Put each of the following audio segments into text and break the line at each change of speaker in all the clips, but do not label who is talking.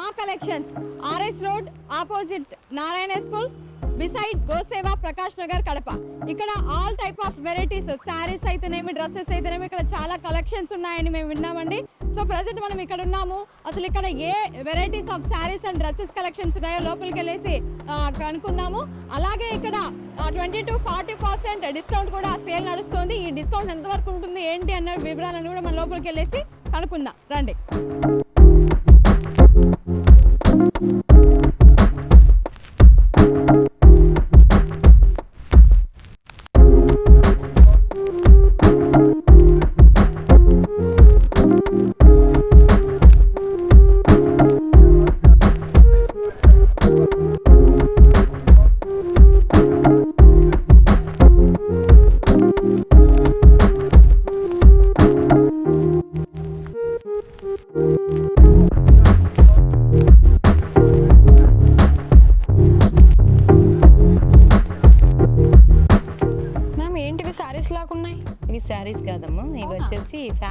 మా collections RS road opposite Narayana school beside Gosewa Prakash Nagar Kadapa ఇక్కడ all type of varieties saris అయితేనేమి dresses అయితేనేమి ఇక్కడ చాలా కలెక్షన్స్ ఉన్నాయని మేము విన్నామండి. సో ప్రజెంట్ మనం ఇక్కడ ఉన్నాము. అసలు ఇక్కడ ఏ varieties of saris and dresses collections ఉన్నాయో లోపలికి వెళ్ళేసి కనుక్కుందాము. అలాగే ఇక్కడ twenty two forty percent discount కూడా సేల్ నడుస్తుంది. ఈ డిస్కౌంట్ ఎంతవరకు ఉంటుంది ఏంటి అన్న వివరాలను కూడా మనం లోపలికి వెళ్ళేసి కనుక్కుందాం. రండి.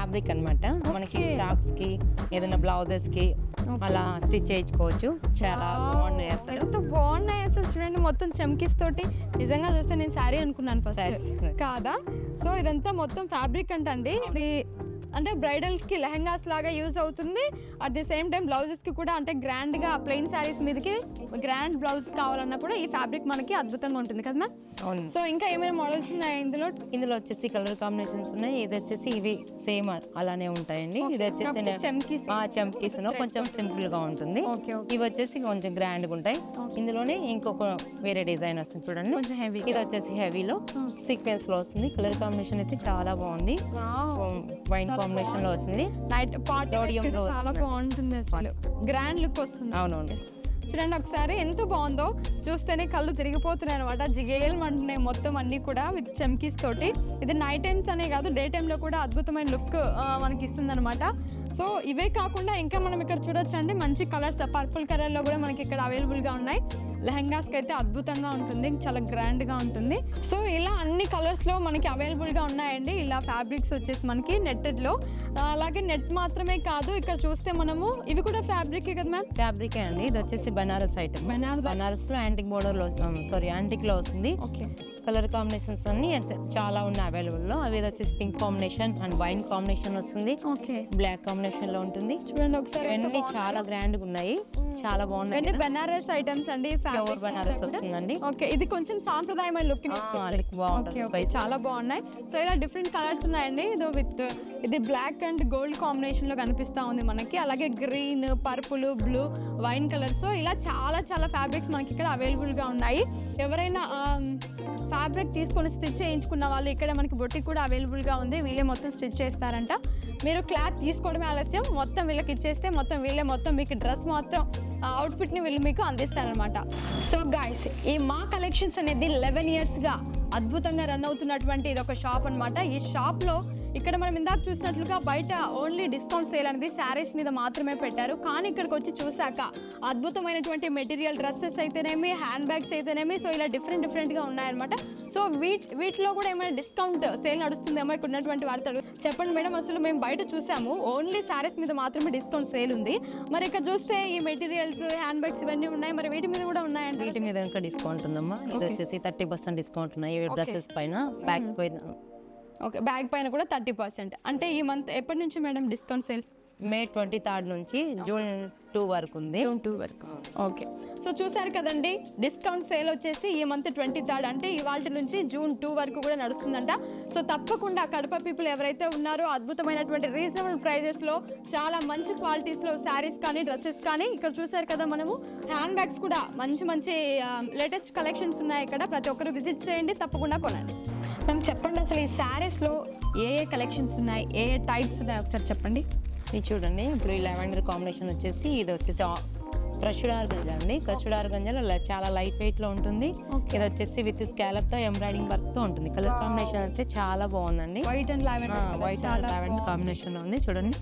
ఫ్యాబ్రిక్ అన్నమాట. మనకి
Okay.
ఫ్రాక్స్కి ఏదైనా బ్లౌజెస్కి అలా స్టిచ్ చేయించుకోవచ్చు. చాలా బాగున్నాయి అసలు.
ఎంత బాగున్నాయి అసలు చూడండి మొత్తం చమ్కీస్ తోటి నిజంగా చూస్తే నేను శారీ అనుకున్నాను ఫస్ట్. కాదా? సో ఇదంతా మొత్తం ఫ్యాబ్రిక్ అంటండి. ఇది అంటే బ్రైడల్స్కి లెహంగాస్ లాగా యూజ్ అవుతుంది. అట్ ది సేమ్ టైం బ్లౌజెస్కి కూడా అంటే గ్రాండ్గా ప్లెయిన్ శారీస్ మీదకి గ్రాండ్ బ్లౌజ్ కావాలన్నా కూడా ఈ ఫ్యాబ్రిక్ మనకి అద్భుతంగా ఉంటుంది కదా మ్యామ్? సో ఇంకా ఏమైనా మోడల్స్ ఉన్నాయి ఇందులో?
ఇందులో వచ్చేసి కలర్ కాంబినేషన్స్ ఉన్నాయి. ఇది వచ్చేసి ఇవి సేమ్ అలానే ఉంటాయండి. ఇది వచ్చేసి
చమ్కీస్
ఆ చంకీస్ కొంచెం సింపుల్గా ఉంటుంది ఇవి వచ్చేసి కొంచెం గ్రాండ్గా ఉంటాయి. ఇందులోనే ఇంకొక వేరే డిజైన్ వస్తుంది చూడండి.
కొంచెం హెవీ
ఇది వచ్చేసి హెవీలో సీక్వెన్స్లో వస్తుంది. కలర్ కాంబినేషన్ అయితే చాలా బాగుంది. వైన్ కాంబినేషన్లో వస్తుంది
నైట్ పార్టీ చాలా. బాగుంటుంది అసలు. గ్రాండ్ లుక్ వస్తుంది.
అవునవును.
చూడండి ఒకసారి ఎంత బాగుందో. చూస్తేనే కళ్ళు తిరిగిపోతున్నాయి అనమాట జిగేల్ అంటున్నాయి మొత్తం అన్ని కూడా విత్ చమ్కీస్ తోటి. ఇది నైట్ టైమ్స్ అనే కాదు డే టైంలో కూడా అద్భుతమైన లుక్ మనకి ఇస్తుంది అనమాట సో ఇవే కాకుండా ఇంకా మనం ఇక్కడ చూడొచ్చండి. మంచి కలర్స్ పర్పుల్ కలర్లో కూడా మనకి ఇక్కడ అవైలబుల్గా ఉన్నాయి. లెహంగాస్కి అయితే అద్భుతంగా ఉంటుంది. చాలా గ్రాండ్గా ఉంటుంది. సో ఇలా అన్ని కలర్స్లో మనకి అవైలబుల్గా ఉన్నాయండి. ఇలా ఫ్యాబ్రిక్స్ వచ్చేసి మనకి నెట్టెడ్లో. అలాగే నెట్ మాత్రమే కాదు ఇక్కడ చూస్తే మనము ఇవి కూడా ఫ్యాబ్రికే కదా మ్యామ్?
ఫ్యాబ్రిక్ అండి. ఇది వచ్చేసి బనారస్ ఐటమ్.
బనారస్.
బనారస్లో యాంటిక్ బోర్డర్లో సారీ యాంటిక్లో వస్తుంది.
ఓకే.
కలర్ కాంబినేషన్స్ అన్ని చాలా ఉన్నాయి అవైలబుల్లో అవి వచ్చేసి pink combination and wine combination వస్తుంది.
ఓకే.
బ్లాక్ కాంబినేషన్లో ఉంటుంది.
చూడండి ఒకసారి బాగున్నాయో.
చాలా గ్రాండ్గా ఉన్నాయి చాలా బాగున్నాయి.
బెనారస్ ఐటమ్స్ అండి.
ప్యూర్
fabrics
బనారస్
అంతా కూడా.
వస్తుందండి.
ఓకే ఇది కొంచెం సాంప్రదాయమైన లుక్
బాగుంటుంది.
చాలా బాగున్నాయి. సో ఇలా డిఫరెంట్ కలర్స్ ఉన్నాయండి. ఇది విత్ ఇది బ్లాక్ అండ్ గోల్డ్ కాంబినేషన్లో కనిపిస్తా ఉంది మనకి. అలాగే green purple blue wine colour so ఇలా చాలా చాలా ఫ్యాబ్రిక్స్ మనకి ఇక్కడ అవైలబుల్గా ఉన్నాయి. ఎవరైనా ఫ్యాబ్రిక్ తీసుకొని స్టిచ్ చేయించుకున్న వాళ్ళు ఇక్కడ మనకి బొట్టి కూడా అవైలబుల్గా ఉంది. వీళ్ళే మొత్తం స్టిచ్ చేస్తారంట. మీరు క్లాత్ తీసుకోవడమే ఆలస్యం. మొత్తం వీళ్ళకి ఇచ్చేస్తే మొత్తం వీళ్ళే మొత్తం మీకు డ్రెస్ మొత్తం అవుట్ఫిట్ని వీళ్ళు మీకు అందిస్తారనమాట సో గాయస్ ఈ మా కలెక్షన్స్ అనేది లెవెన్ ఇయర్స్గా అద్భుతంగా రన్ అవుతున్నటువంటి ఇది ఒక షాప్ అన్నమాట. ఈ షాప్లో ఇక్కడ మనం ఇందాక చూసినట్లుగా బయట ఓన్లీ డిస్కౌంట్ సేల్ అనేది శారీస్ మీద మాత్రమే పెట్టారు. కానీ ఇక్కడికి వచ్చి చూసాక అద్భుతమైనటువంటి మెటీరియల్ డ్రెస్సెస్ అయితేనేమి హ్యాండ్ బ్యాగ్స్ అయితేనేమి సో ఇలా డిఫరెంట్ డిఫరెంట్గా ఉన్నాయన్నమాట. సో వీట్ వీటిలో కూడా ఏమైనా డిస్కౌంట్ సేల్ నడుస్తుందేమో ఇక్కడ ఉన్నటువంటి వారితో అడుగు- చెప్పండి మేడం అసలు మేము బయట చూసాము ఓన్లీ శారీస్ మీద మాత్రమే డిస్కౌంట్ సేల్ ఉంది. మరి ఇక్కడ చూస్తే ఈ మెటీరియల్స్ హ్యాండ్ బ్యాగ్స్ ఇవన్నీ ఉన్నాయి మరి వీటి మీద కూడా ఉన్నాయండి
వీటి మీద ఇంకా డిస్కౌంట్ ఉందమ్మా. ఇది. వచ్చేసి థర్టీ పర్సెంట్ డిస్కౌంట్ ఉన్నాయి. డ్రెస్సెస్ పైన బ్యాగ్స్ పైన.
ఓకే బ్యాగ్ పైన కూడా థర్టీ పర్సెంట్. అంటే ఈ మంత్ ఎప్పటి నుంచి madam discount sale?
May twenty third నుంచి జూన్ టూ వరకు ఉంది.
జూన్ టూ వరకు. ఓకే. సో చూసారు కదండి డిస్కౌంట్ సేల్ వచ్చేసి ఈ మంత్ ట్వంటీ థర్డ్ అంటే ఇవాళ నుంచి జూన్ టూ వరకు కూడా నడుస్తుందంట. సో తప్పకుండా కడప పీపుల్ ఎవరైతే ఉన్నారో అద్భుతమైనటువంటి రీజనబుల్ ప్రైజెస్లో చాలా మంచి క్వాలిటీస్లో శారీస్ కానీ డ్రెస్సెస్ కానీ ఇక్కడ చూసారు కదా మనము హ్యాండ్ బ్యాగ్స్ కూడా మంచి మంచి లేటెస్ట్ కలెక్షన్స్ ఉన్నాయి ఇక్కడ. ప్రతి ఒక్కరు విజిట్ చేయండి తప్పకుండా కొనండి. మ్యామ్ చెప్పండి అసలు ఈ శారీస్లో ఏ ఏ కలెక్షన్స్ ఉన్నాయి? ఏ ఏ టైప్స్ ఉన్నాయి? ఒకసారి చెప్పండి.
ఇది చూడండి ఇప్పుడు ఈ లెవెండర్ కాంబినేషన్ వచ్చేసి ఇది వచ్చేసి క్రష్డ్ ఆర్గంజా అండి. క్రష్డ్ ఆర్గంజాలో చాలా లైట్ వెయిట్లో ఉంటుంది. ఇది వచ్చేసి విత్ స్కాలప్తో ఎంబ్రాయిడింగ్ వర్క్తో ఉంటుంది. కలర్. కాంబినేషన్ అయితే చాలా బాగుందండి.
White and lavender
white and lavender కాంబినేషన్లో ఉంది చూడండి.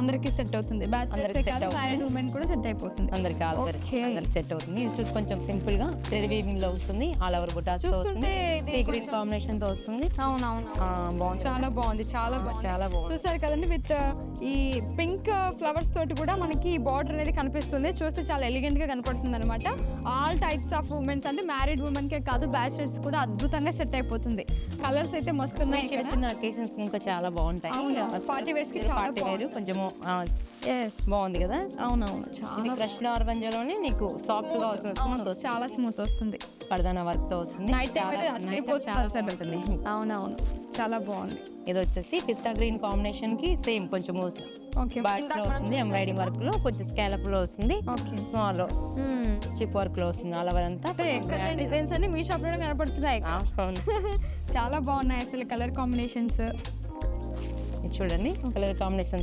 అందరికి సెట్ అవుతుంది. బ్యాచిలర్స్
అందరికి set
కాదు
అవుతుంది.
మ్యారీడ్ ఉమెన్ కూడా సెట్ అయిపోతుంది.
అందరికి. అందరికి సెట్ అవుతుంది. ఇది చూసి కొంచెం సింపుల్గా థ్రెడ్ వీవింగ్లో వస్తుంది ఆల్ ఓవర్
బుటాస్తో
వస్తుంది సీక్రెట్ కాంబినేషన్తో వస్తుంది.
అవునవును.
బాగుంది.
చాలా బాగుంది చాలా బాగుంది.
చాలా బాగుంది.
చూసారు కదండి విత్ ఈ పింక్ ఫ్లవర్స్ తోటి కూడా మనకి బార్డర్ అనేది కనిపిస్తుంది. చూస్తే చాలా ఎలిగెంట్గా కనపడుతుంది అనమాట ఆల్ టైప్స్ ఆఫ్ ఉమెన్స్ అంటే మ్యారీడ్ ఉమెన్ కే కాదు బ్యాచిలర్స్ కూడా అద్భుతంగా సెట్ అయిపోతుంది. కలర్స్ అయితే మస్తు ఉన్నాయి
చిన్న అకేషన్స్ ఇంకా చాలా బాగుంటాయి.
Party wears కి చాలా
కొంచెము
ఎస్
బాగుంది కదా?
అవునవును. చాలా
క్రష్ ఆర్బంజలోనే నీకు సాఫ్ట్గా వస్తుంది. వస్తుంది.
చాలా స్మూత్ వస్తుంది.
పరదానా వర్క్తో వస్తుంది
నైట్ అవునవును. చాలా బాగుంది.
ఇది వచ్చేసి పిస్తా గ్రీన్ కాంబినేషన్కి సేమ్ కొంచెం
ఓకే
బాక్స్లో వస్తుంది ఎంబ్రాయిడింగ్ వర్క్లో కొంచెం స్కాలప్లో వస్తుంది.
ఓకే
స్మాల్ చిప్ వర్క్లో వస్తుంది ఆల్ ఓవర్ అంతా
డిజైన్స్ అన్ని మీ షాప్లో కనపడుతున్నాయి. చాలా బాగున్నాయి అసలు కలర్ కాంబినేషన్స్
చూడండి కలర్ కాంబినేషన్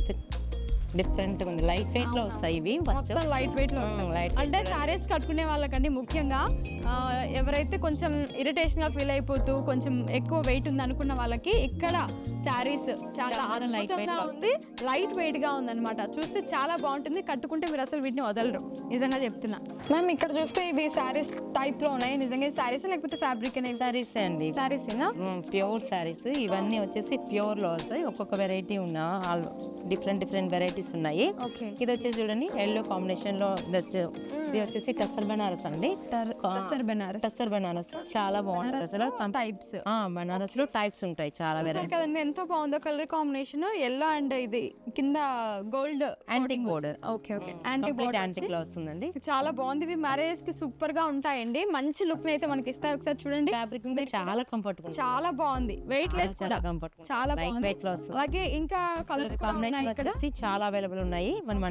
డిఫరెంట్ ఉంది. లైట్ వెయిట్లో వస్తాయి ఇవి.
మొత్తం లైట్ వెయిట్లో.
లైట్
అంటే సారీస్ కట్టుకునే వాళ్ళకండి ముఖ్యంగా ఎవరైతే కొంచెం ఇరిటేషన్గా ఫీల్ అయిపోతూ కొంచెం ఎక్కువ వెయిట్ ఉంది అనుకున్న వాళ్ళకి ఇక్కడ శారీస్ చాలా అద్భుతంగా ఉంది. లైట్ వెయిట్గా ఉంది అనమాట చూస్తే చాలా బాగుంటుంది. కట్టుకుంటే మీరు అసలు వీటిని వదలరు. నిజంగా చెప్తున్నా. మ్యామ్ ఇక్కడ చూస్తే ఇవి శారీస్ టైప్లో ఉన్నాయి. నిజంగా శారీస్ లేకపోతే ఫ్యాబ్రిక్ అనేవి
సారీస్ అండి.
శారీస్
ప్యూర్ సారీస్ ఇవన్నీ వచ్చేసి ప్యూర్లో వస్తాయి. ఒక్కొక్క వెరైటీ ఉన్న డిఫరెంట్ డిఫరెంట్ వెరైటీస్ ఉన్నాయి.
ఓకే
ఇది వచ్చేసి చూడండి ఎల్లో కాంబినేషన్లో ఇది వచ్చే ఇది వచ్చేసి టస్సర్ బనారస్ అండి.
బెనారస్.
టస్సర్ బనారస్. చాలా బాగుంటుంది అసలు.
టైప్స్
బనారస్లో టైప్స్ ఉంటాయి చాలా వెరైటీ
కదండి ఎంతో బాగుందో కలర్ కాంబినేషన్. ఎల్లో అండ్ ఇది కింద gold
antique border
okay okay anti
యాంటిక్లో వస్తుందండి.
చాలా బాగుంది. ఇవి మ్యారేజ్కి సూపర్గా ఉంటాయండి. మంచి లుక్ అయితే మనకి ఇస్తాయి. ఒకసారి చూడండి.
ఫ్యాబ్రిక్ చాలా కంఫర్ట్
చాలా బాగుంది. వెయిట్ లెస్
చాలా కంఫర్ట్
చాలా
వెయిట్లో వస్తుంది.
అలాగే ఇంకా కలర్స్
కాంబినేషన్ వచ్చేసి చాలా అవైలబుల్ ఉన్నాయి. మనం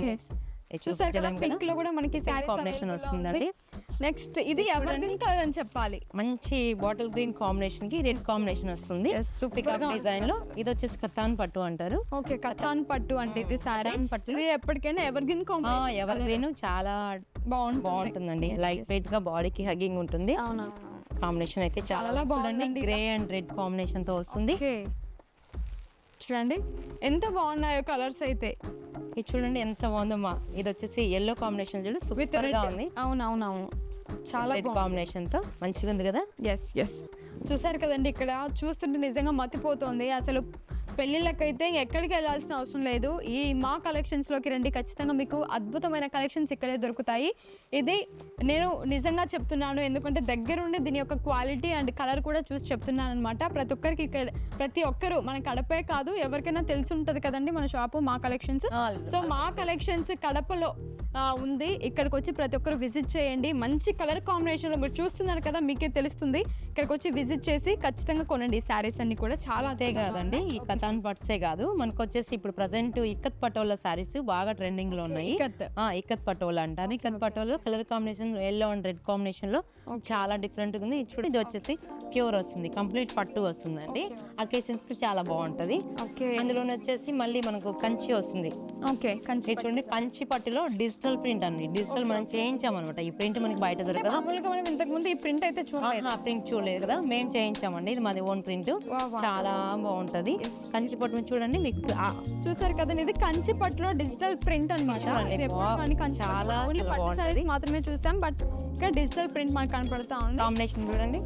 Okay. చూసారు పింక్లో కూడా మనకి శారీ
కాంబినేషన్ వస్తుందండి
నెక్స్ట్ ఇది ఎవరి కలర్ అని చెప్పాలి.
మంచి బాటిల్ గ్రీన్ కాంబినేషన్కి రెడ్ కాంబినేషన్ వస్తుంది.
సూపర్
డిజైన్లో. ఇది వచ్చేసి కథాన్ పట్టు అంటారు.
ఓకే కథాన్ పట్టు అంటే ఇది సారీ
పట్టు.
ఇది ఎప్పటికైనా ఎవర్ గ్రీన్
ఆ, ఎవరి గ్రీన్ చాలా
బాగుంటుంది.
బాగుంటుందండి. లైట్ వెయిట్గా బాడీకి హగ్గింగ్ ఉంటుంది.
అవునా?
కాంబినేషన్ అయితే చాలా బాగుందండి. గ్రే అండ్ రెడ్ కాంబినేషన్తో వస్తుంది.
చూడండి ఎంత బాగున్నాయో కలర్స్ అయితే.
ఇది చూడండి ఎంత బాగుందో మా ఇది వచ్చేసి ఎల్లో కాంబినేషన్ చూడు సూపర్గా ఉంది.
అవునవునవును. చాలా
కాంబినేషన్తో మంచిగా ఉంది కదా?
ఎస్ ఎస్ చూసారు కదండి ఇక్కడ చూస్తుంటే నిజంగా మతిపోతుంది. అసలు పెళ్ళిళ్ళకైతే ఎక్కడికి వెళ్ళాల్సిన అవసరం లేదు. ఈ మా కలెక్షన్స్లోకి రండి. ఖచ్చితంగా మీకు అద్భుతమైన కలెక్షన్స్ ఇక్కడే దొరుకుతాయి. ఇది నేను నిజంగా చెప్తున్నాను. ఎందుకంటే దగ్గరుండి దీని యొక్క క్వాలిటీ అండ్ కలర్ కూడా చూసి చెప్తున్నాను అనమాట ప్రతి ఒక్కరికి ఇక్కడ ప్రతి ఒక్కరు మన కడపే కాదు ఎవరికైనా తెలిసి ఉంటుంది కదండి మన షాపు మా కలెక్షన్స్. సో మా కలెక్షన్స్ కడపలో ఉంది. ఇక్కడికి వచ్చి ప్రతి ఒక్కరు విజిట్ చేయండి. మంచి కలర్ కాంబినేషన్లో మీరు చూస్తున్నారు కదా మీకే తెలుస్తుంది. ఇక్కడికి వచ్చి విజిట్ చేసి ఖచ్చితంగా కొనండి. ఈ శారీస్ అన్ని కూడా చాలా
అంతే కాదండి. ఈ కథాన్ పట్సే కాదు. మనకు వచ్చేసి ఇప్పుడు ప్రజెంట్ ఇక్కత్ పటోలా సారీస్ బాగా ట్రెండింగ్లో ఉన్నాయి.
ఇక్కత్.
పటోలా అంటారు ikat patola colour combination yellow and red కాంబినేషన్లో చాలా డిఫరెంట్ ఉంది. ఇది చూడండి ఇది వచ్చేసి ప్యూర్ వస్తుంది. కంప్లీట్ పట్టు వస్తుందండి. అకేషన్స్కి చాలా బాగుంటది.
ఓకే.
అందులోనే వచ్చేసి మళ్ళీ మనకు కంచి వస్తుంది.
ఓకే కంచి
చూడండి కంచి పట్టులో డిజిటల్ ప్రింట్ అండి. డిజిటల్ మనం చేయించాం అనమాట ఈ ప్రింట్ మనకి బయట దొరకదు.
మామూలుగా మనం ఇంతకు ముందు ఈ ప్రింట్ అయితే చూడలేదు.
ప్రింట్ చూడలేదు కదా. మేము చేయించామండి. ఇది మాది ఓన్ ప్రింట్. చాలా బాగుంటది. కంచి పట్టు మీద చూడండి మీకు
చూసారు కదండి ఇది కంచి పట్టులో డిజిటల్ ప్రింట్ అనమాట
చాలా.
సారీస్ మాత్రమే చూసాం బట్ ఇక్కడ డిజిటల్ ప్రింట్ మనకు కనపడతా ఉంది.
కాంబినేషన్ చూడండి.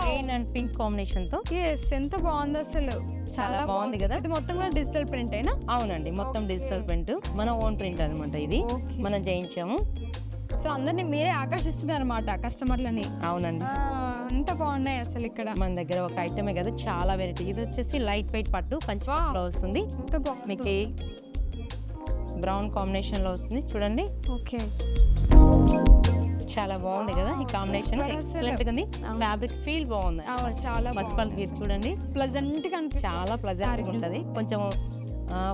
గ్రీన్ అండ్ పింక్ కాంబినేషన్తో.
ఎస్ ఎంత బాగుంది అసలు.
చాలా బాగుంది కదా?
ఇది మొత్తం కూడా డిజిటల్ ప్రింట్ అయినా
అవునండి మొత్తం డిజిటల్ ప్రింట్ మన ఓన్ ప్రింట్ అనమాట ఇది. మనం చేయించాము
సో అందరినీ మీరే ఆకర్షిస్తున్నారు అనమాట కస్టమర్లని
అవునండి.
ఎంత బాగున్నాయి అసలు ఇక్కడ.
మన దగ్గర ఒక ఐటమే కదా చాలా వెరైటీ ఇది వచ్చేసి లైట్ వెయిట్ పట్టు పట్టులో వస్తుంది. మీకు బ్రౌన్ కాంబినేషన్లో వస్తుంది చూడండి.
ఓకే.
చాలా బాగుంది కదా ఈ కాంబినేషన్ ఎక్సలెంట్ ఉంది. ఫ్యాబ్రిక్ ఫీల్ బాగుంది.
చాలా
మస్పల్ ఇది చూడండి.
ప్లజెంట్గా
చాలా ప్లజెంట్గా ఉంటది. కొంచెం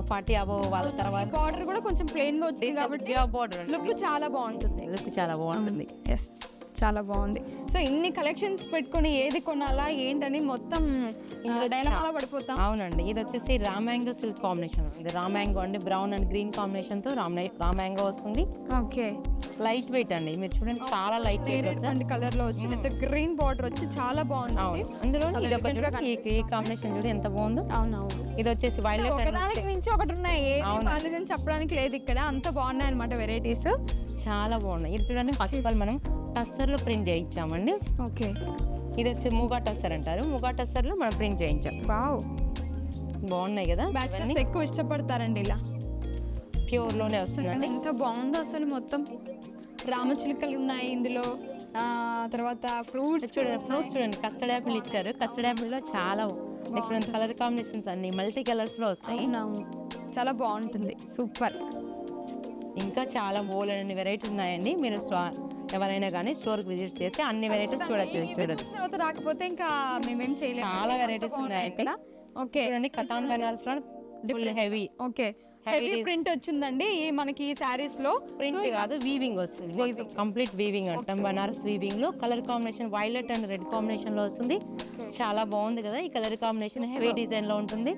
ఫార్టీ అబో వాళ్ళ తర్వాత
బార్డర్ కూడా కొంచెం ప్లెయిన్గా వచ్చింది కాబట్టి
బోర్డర్
లుక్ చాలా బాగుంటుంది.
లుక్ చాలా బాగుంటుంది.
ఎస్ చాలా బాగుంది. సో ఇన్ని కలెక్షన్స్ పెట్టుకొని ఏది కొనాలా ఏంటని మొత్తం డైనమాలో పడిపోతాం.
అవునండి. ఇది వచ్చేసి రామాంగో సిల్క్ కాంబినేషన్. ఇది రామాంగో అండి. బ్రౌన్ అండ్ గ్రీన్ కాంబినేషన్తో రామ్ రామాంగో వస్తుంది.
ఓకే.
లైట్ వెయిట్ అండి. మీరు చూడండి చాలా లైట్ వెయిట్
కలర్లో వచ్చి విత్ గ్రీన్ బార్డర్ వచ్చి చాలా బాగుంది.
అందులో ఈ- కాంబినేషన్ చూడు ఎంత బాగుందో.
అవునవును.
ఇది వచ్చేసి వైలెట్ అండ్
ఒకదానికి మించి ఒకటి ఉన్నాయి. చెప్పడానికి లేదు ఇక్కడ. అంత బాగున్నాయి అనమాట వెరైటీస్
చాలా బాగున్నాయి. ఇది చూడండి ఫస్ట్ ఆఫ్ ఆల్ మనం టస్సర్లో ప్రింట్ చేయించామండి.
ఓకే.
ఇది వచ్చి మూగా టస్సర్ అంటారు. మూగా టస్సర్లో మనం ప్రింట్ చేయించాం.
వావ్.
బాగున్నాయి కదా?
బ్యాచిలర్స్ ఎక్కువ ఇష్టపడతారండి ఇలా.
ప్యూర్లోనే వస్తుందండి
ఎంత బాగుందో అసలు మొత్తం. రామచిలుకలు ఉన్నాయి ఇందులో. తర్వాత ఫ్రూట్స్
చూడండి ఫ్రూట్స్ చూడండి. కస్టర్డ్ యాపిల్ ఇచ్చారు. కస్టర్డ్ యాపిల్లో చాలా డిఫరెంట్ కలర్ కాంబినేషన్స్ అన్ని. మల్టీ కలర్స్లో వస్తాయి.
చాలా బాగుంటుంది. సూపర్.
ఇంకా చాలా బోలెడన్ని వెరైటీ ఉన్నాయండి. మీరు స్టా- ఎవరైనా కానీ స్టోర్కి విజిట్ చేసి అన్ని వెరైటీస్ చూడొచ్చు చూడొచ్చు.
తర్వాత రాకపోతే ఇంకా మేమేం చేయలేము.
చాలా varieties ఉన్నాయి
ఇక్కడ. ఓకే.
చూడండి katan బనారస్లో full heavy
okay. Heavy print వచ్చిందండి ఈ మనకి ఈ సారీస్లో.
ప్రింట్ కాదు వీవింగ్ వస్తుంది. కంప్లీట్ వీవింగ్ అంటాం. Banaras వీవింగ్లో colour combination violet and red కాంబినేషన్లో వస్తుంది. చాలా బాగుంది కదా ఈ కలర్ కాంబినేషన్ హెవీ డిజైన్లో ఉంటుంది.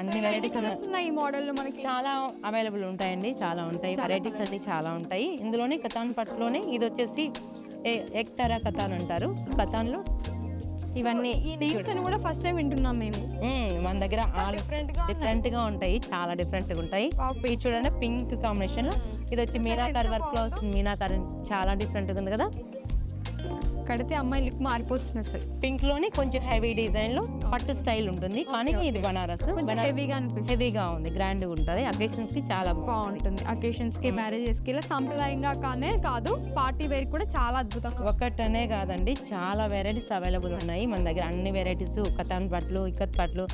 అన్ని వెరైటీస్
ఉన్నాయి ఈ మోడల్లో మనకి.
చాలా అవైలబుల్ ఉంటాయండి చాలా ఉంటాయి. వెరైటీస్ అన్ని చాలా ఉంటాయి. ఇందులోనే కథాన్ పట్టులోనే ఇది వచ్చేసి ఎక్తరా కథాన్ అంటారు. కథాన్లో ఇవన్నీ
ఈ నేమ్స్ అని కూడా ఫస్ట్ టైం వింటున్నాం మేము.
మన దగ్గర డిఫరెంట్గా డిఫరెంట్గా ఉంటాయి. చాలా డిఫరెంట్గా ఉంటాయి. ఇది చూడండి పింక్ కాంబినేషన్. లో ఇది వచ్చి మీనాకార్ వర్క్లో మీనాకార్ చాలా డిఫరెంట్ ఉంది కదా.
కడితే అమ్మాయి లుక్ మారిపోతుంది అసలు.
పింక్లోనే కొంచెం హెవీ డిజైన్లో పట్టు స్టైల్ ఉంటుంది. కానీ ఇది బనారస్.
హెవీగా అనిపిస్తుంది.
హెవీగా ఉంది గ్రాండ్ ఉంటుంది. అకేషన్స్కి చాలా
బాగుంటుంది. అకేషన్స్కి మ్యారేజెస్కి ఇలా సాంప్రదాయంగా కానే కాదు పార్టీ వేర్ కూడా చాలా అద్భుతంగా
ఒకటనే కాదండి చాలా వెరైటీస్ అవైలబుల్ ఉన్నాయి. మన దగ్గర అన్ని వెరైటీస్ కథాన్ పట్లు ఇక్కత్ పట్లు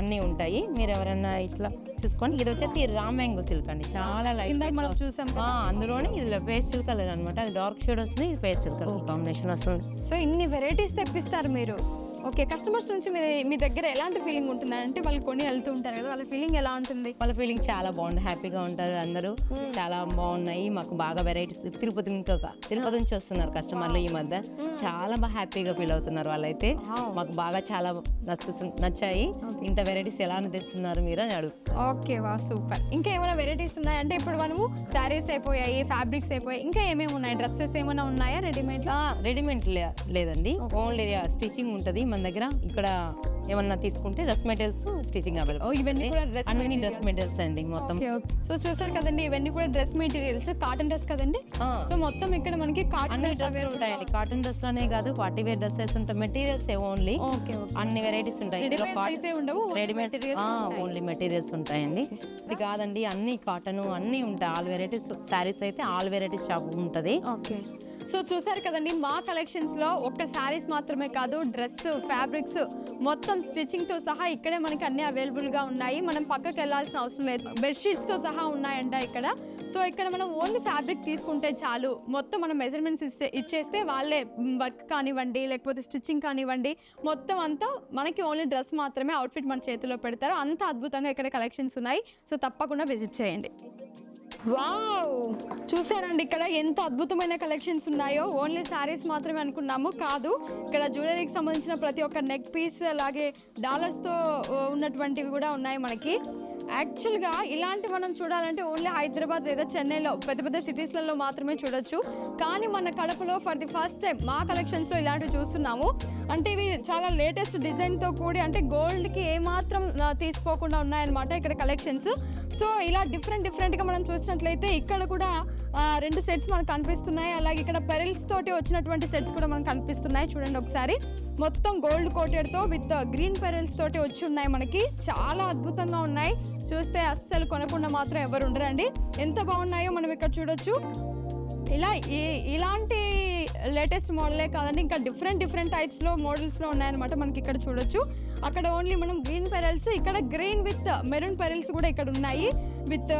అన్ని ఉంటాయి. మీరు ఎవరైనా ఇట్లా చూసుకోండి ఇది వచ్చేసి రామ్ మ్యాంగో సిల్క్ అండి. చాలా లైట్
మనం చూసాం
అందులోనే ఇది పేస్టల్ కలర్ అన్నమాట. అది డార్క్ షేడ్ వస్తుంది ఇది పేస్టల్ కలర్ కాంబినేషన్ వస్తుంది.
సో ఇన్ని వెరైటీస్ తెప్పిస్తారు మీరు. ఓకే కస్టమర్స్ నుంచి మీ మీ దగ్గర ఎలాంటి ఫీలింగ్ ఉంటుంది? అంటే వాళ్ళు కొని వెళ్తూ ఉంటారు కదా వాళ్ళ ఫీలింగ్ ఎలా ఉంటుంది?
వాళ్ళ ఫీలింగ్ చాలా బాగుంది హ్యాపీగా ఉంటారు అందరూ. చాలా బాగున్నాయి మాకు బాగా వెరైటీస్ తిరుపతి ఇంకొక తిరుపతి నుంచి వస్తున్నారు కస్టమర్లు ఈ మధ్య. చాలా బాగా హ్యాపీగా ఫీల్ అవుతున్నారు వాళ్ళైతే. మాకు బాగా చాలా నచ్చు నచ్చాయి. ఇంత వెరైటీస్ ఎలా తెస్తున్నారు మీరు అని అడుగు.
ఓకే వా సూపర్. ఇంకా ఏమైనా వెరైటీస్ ఉన్నాయా? అంటే ఇప్పుడు మనము శారీస్ అయిపోయాయి ఫ్యాబ్రిక్స్ అయిపోయాయి ఇంకా ఏమేమి ఉన్నాయి? డ్రెస్సెస్ ఏమైనా ఉన్నాయా రెడీమేడ్
రెడీమేడ్ లేదండి. ఓన్లీ స్టిచ్చింగ్ ఉంటుంది మన దగ్గర ఇక్కడ ఏమన్నా తీసుకుంటే డ్రెస్ మెటీరియల్స్ స్టిచ్చింగ్
ఓ
అవైలబుల్
ఇవన్నీ కూడా డ్రెస్
అన్ని డ్రెస్ మెటీరియల్స్ అండి మొత్తం.
సో చూసారు కదండి ఇవన్నీ కూడా డ్రెస్ మెటీరియల్స్ కాటన్ డ్రెస్ కదండి? సో మొత్తం ఇక్కడ మనకి కాటన్
ఉంటాయండి. కాటన్ డ్రెస్లోనే కాదు పార్టీ వేర్ డ్రెస్సెస్ ఉంటాయి. మెటీరియల్స్ ఓన్లీ అన్ని వెరైటీస్ ఉంటాయి.
రెడీమేడ్.
ఓన్లీ మెటీరియల్స్ ఉంటాయండి. ఇది కాదండి అన్ని కాటన్ అన్ని ఉంటాయి. ఆల్ వెరైటీస్ శారీస్ అయితే ఆల్ వెరైటీస్ షాప్ ఉంటుంది.
ఓకే సో చూసారు కదండి మా కలెక్షన్స్లో ఒక్క శారీస్ మాత్రమే కాదు డ్రెస్ ఫ్యాబ్రిక్స్ మొత్తం స్టిచ్చింగ్తో సహా ఇక్కడే మనకి అన్ని అవైలబుల్గా ఉన్నాయి. మనం పక్కకి వెళ్ళాల్సిన అవసరం లేదు. బెడ్షీట్స్తో సహా ఉన్నాయంట ఇక్కడ. సో ఇక్కడ మనం ఓన్లీ ఫ్యాబ్రిక్ తీసుకుంటే చాలు. మొత్తం మనం మెజర్మెంట్స్ ఇచ్చే ఇచ్చేస్తే వాళ్ళే వర్క్ కానివ్వండి లేకపోతే స్టిచ్చింగ్ కానివ్వండి మొత్తం అంతా మనకి ఓన్లీ డ్రెస్ మాత్రమే అవుట్ఫిట్ మన చేతిలో పెడతారు. అంత అద్భుతంగా ఇక్కడ కలెక్షన్స్ ఉన్నాయి. సో తప్పకుండా విజిట్ చేయండి. వావ్! చూసారండి ఇక్కడ ఎంత అద్భుతమైన కలెక్షన్స్ ఉన్నాయో. ఓన్లీ శారీస్ మాత్రమే అనుకున్నాము కాదు. ఇక్కడ జ్యువెలరీకి సంబంధించిన ప్రతి ఒక్క నెక్ పీస్ అలాగే డాలర్స్తో ఉన్నటువంటివి కూడా ఉన్నాయి మనకి. యాక్చువల్గా ఇలాంటి మనం చూడాలంటే ఓన్లీ హైదరాబాద్ లేదా చెన్నైలో పెద్ద పెద్ద సిటీస్లలో మాత్రమే చూడొచ్చు. కానీ మన కడపలో ఫర్ ది ఫస్ట్ టైం మా కలెక్షన్స్లో ఇలాంటివి చూస్తున్నాము. అంటే ఇవి చాలా లేటెస్ట్ డిజైన్తో కూడి అంటే గోల్డ్కి ఏమాత్రం తీసుకోకుండా ఉన్నాయన్నమాట ఇక్కడ కలెక్షన్స్ సో ఇలా డిఫరెంట్ డిఫరెంట్గా మనం చూసినట్లయితే ఇక్కడ కూడా రెండు సెట్స్ మనకు కనిపిస్తున్నాయి. అలాగే ఇక్కడ పెరల్స్ తోటి వచ్చినటువంటి సెట్స్ కూడా మనకు కనిపిస్తున్నాయి. చూడండి ఒకసారి. మొత్తం గోల్డ్ కోటెడ్తో విత్ గ్రీన్ పెరల్స్ తోటి వచ్చి ఉన్నాయి మనకి. చాలా అద్భుతంగా ఉన్నాయి. చూస్తే అస్సలు కొనకుండా మాత్రం ఎవరు ఉండరండి. ఎంత బాగున్నాయో మనం ఇక్కడ చూడొచ్చు. ఇలా ఈ- ఇలాంటి లేటెస్ట్ మోడలే కాదండి. ఇంకా డిఫరెంట్ డిఫరెంట్ టైప్స్లో మోడల్స్లో ఉన్నాయన్నమాట మనకి ఇక్కడ చూడొచ్చు. అక్కడ ఓన్లీ మనం గ్రీన్ పెరల్స్ ఇక్కడ గ్రీన్ విత్ మెరూన్ పెరల్స్ కూడా ఇక్కడ ఉన్నాయి. విత్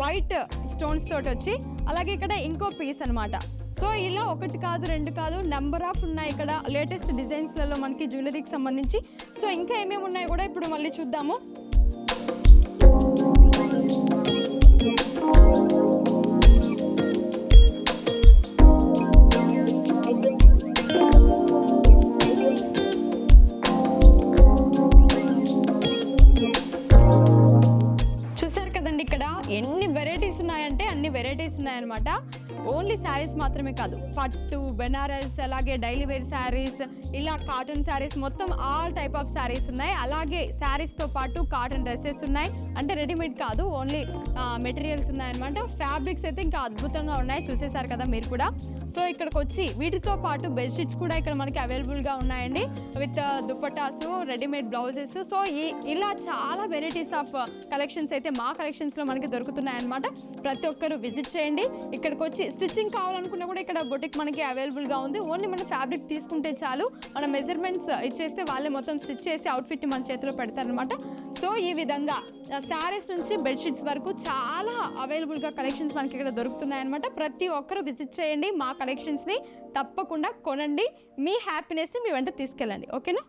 వైట్ స్టోన్స్ తోటి వచ్చి అలాగే ఇక్కడ ఇంకో పీస్ అన్నమాట. సో ఇలా ఒకటి కాదు రెండు కాదు నెంబర్ ఆఫ్ ఉన్నాయి ఇక్కడ. లేటెస్ట్ డిజైన్స్లలో మనకి జ్యువెలరీకి సంబంధించి. సో ఇంకా ఏమేమి ఉన్నాయి కూడా ఇప్పుడు మళ్ళీ చూద్దాము. అనమాట. ఓన్లీ శారీస్ మాత్రమే కాదు పట్టు బెనారస్ అలాగే డైలీ వేర్ శారీస్ ఇలా కాటన్ శారీస్ మొత్తం ఆల్ టైప్ ఆఫ్ శారీస్ ఉన్నాయి. అలాగే శారీస్తో పాటు కాటన్ డ్రెస్సెస్ ఉన్నాయి. అంటే రెడీమేడ్ కాదు ఓన్లీ మెటీరియల్స్ ఉన్నాయన్నమాట. ఫ్యాబ్రిక్స్ అయితే ఇంకా అద్భుతంగా ఉన్నాయి చూసేశారు కదా మీరు కూడా. సో ఇక్కడికి వచ్చి వీటితో పాటు బెడ్షీట్స్ కూడా ఇక్కడ మనకి అవైలబుల్గా ఉన్నాయండి. విత్ దుప్పటాసు రెడీమేడ్ బ్లౌజెస్ సో ఈ ఇలా చాలా వెరైటీస్ ఆఫ్ కలెక్షన్స్ అయితే మా కలెక్షన్స్లో మనకి దొరుకుతున్నాయి అన్నమాట ప్రతి ఒక్కరు విజిట్ చేయండి. ఇక్కడికి వచ్చి స్టిచ్చింగ్ కావాలనుకున్నా కూడా ఇక్కడ బొటిక్ మనకి అవైలబుల్గా ఉంది. ఓన్లీ మన ఫ్యాబ్రిక్ తీసుకుంటే చాలు. మన మెజర్మెంట్స్ ఇచ్చేస్తే వాళ్ళే మొత్తం స్టిచ్ చేసి అవుట్ఫిట్ మన చేతిలో పెడతారనమాట సో ఈ విధంగా శారీస్ నుంచి బెడ్షీట్స్ వరకు చాలా అవైలబుల్గా కలెక్షన్స్ మనకి ఇక్కడ దొరుకుతున్నాయి అనమాట ప్రతి ఒక్కరు విజిట్ చేయండి మా కలెక్షన్స్ని తప్పకుండా కొనండి. మీ హ్యాపీనెస్ని మీ వెంట తీసుకెళ్ళండి. ఓకేనా?